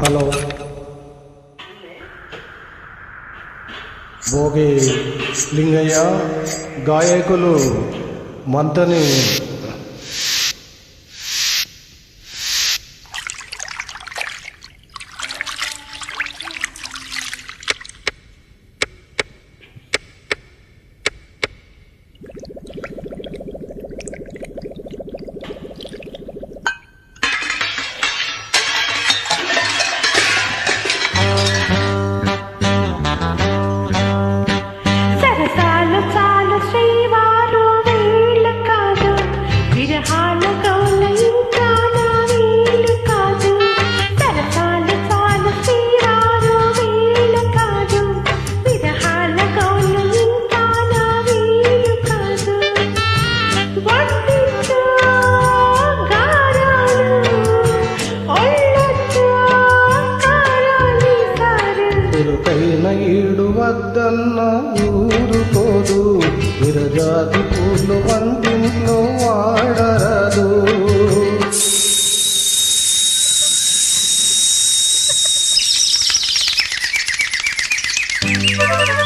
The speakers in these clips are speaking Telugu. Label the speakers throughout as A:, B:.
A: హలో భోగి లింగయ్య గాయకులు మంతని
B: Thank you.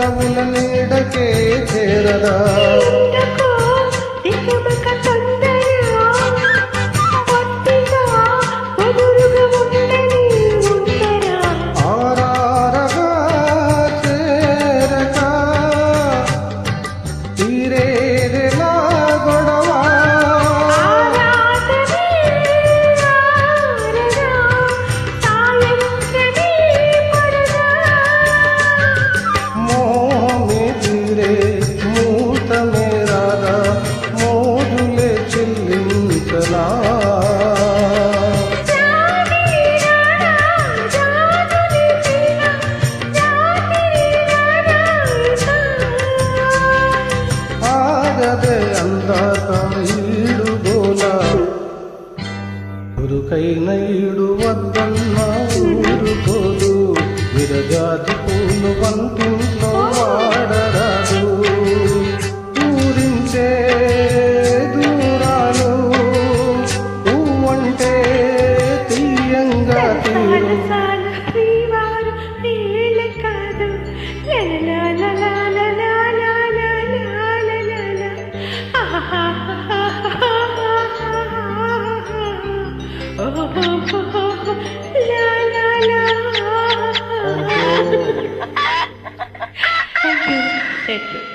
B: పెదవుల నీడకే చేరదా ಅದೇ ಅಂದ ತಾಯಿಡು ಬೋಲ
A: ఉరుకైన ఈడు వద్దన్న ఊరుకోదు విరజాతి పూలు వంటింట్లో వాడరాదు. ఊరించే దూరాలు పువ్వంటే
B: తీయంగా
A: తీరు.
B: क्षेत्र